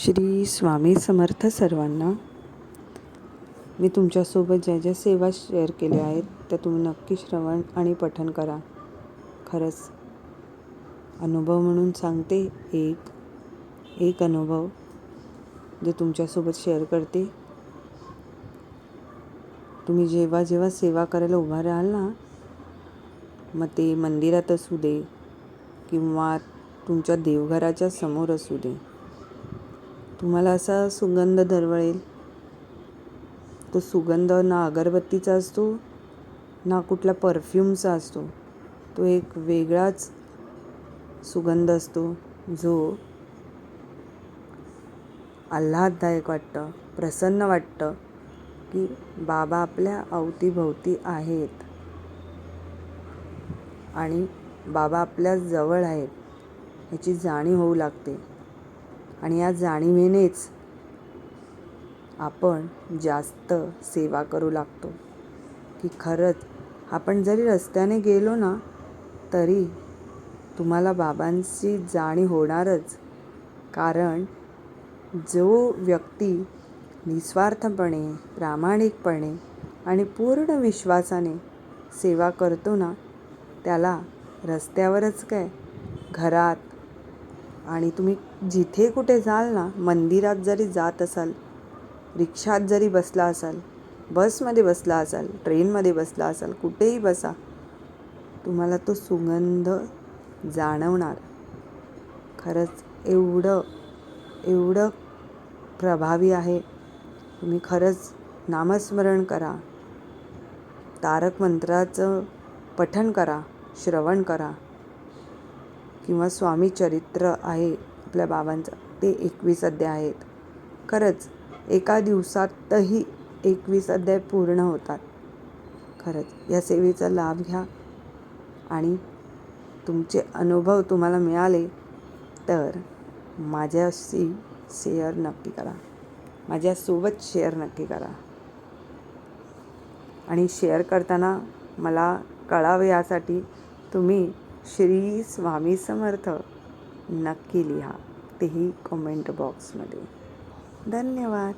श्री स्वामी समर्थ सर्वांना. मी तुमच्यासोबत ज्या ज्या सेवा शेअर केल्या आहेत त्या तुम्ही नक्की श्रवण आणि पठन करा. खरंच अनुभव म्हणून सांगते एक एक अनुभव जे तुमच्यासोबत शेअर करते. तुम्ही जेव्हा जेव्हा सेवा करायला उभा राहाल ना मग ते मंदिरात असू दे किंवा तुमच्या देवघराच्या समोर असू दे. तुम्हाला असा सुगंध दरवळेल. तो सुगंध ना अगरबत्तीचा असतो ना कुठल्या परफ्यूमचा असतो. तो एक वेगळाच सुगंध असतो जो आल्हाददायक वाटतं प्रसन्न वाटतं की बाबा आपल्या अवतीभोवती आहेत. आणि बाबा आपल्या जवळ आहेत ह्याची जाणीव होऊ लागते. आणि या जाणीवेनेच आपण जास्त सेवा करू लागतो. की खरंच आपण जरी रस्त्याने गेलो ना तरी तुम्हाला बाबांची जाणीव होणारच. कारण जो व्यक्ती निस्वार्थपणे प्रामाणिकपणे आणि पूर्ण विश्वासाने सेवा करतो ना त्याला रस्त्यावरच काय? घरात आणि तुम्ही जिथे कुठे जाल ना मंदिरात जरी जात असाल रिक्षात जरी बसला असाल बसमध्ये बसला असाल ट्रेनमध्ये बसला असाल कुठेही बसा तुम्हाला तो सुगंध जाणवणार. खरंच एवढं एवढं प्रभावी आहे. तुम्ही खरंच नामस्मरण करा. तारक मंत्राचं पठन करा श्रवण करा. किंवा स्वामी चरित्र आहे. आपल्या बाबांचं. ते एकवीस अध्याय आहेत. खरंच एका दिवसातही एकवीस अध्याय पूर्ण होतात. खरंच या सेवेचा लाभ घ्या. आणि तुमचे अनुभव तुम्हाला मिळाले तर माझ्याशी शेअर नक्की करा. माझ्यासोबत शेअर नक्की करा. आणि शेअर करताना मला कळावे यासाठी तुम्ही श्री स्वामी समर्थ नक्की लिहा तेही कमेंट बॉक्समध्ये धन्यवाद.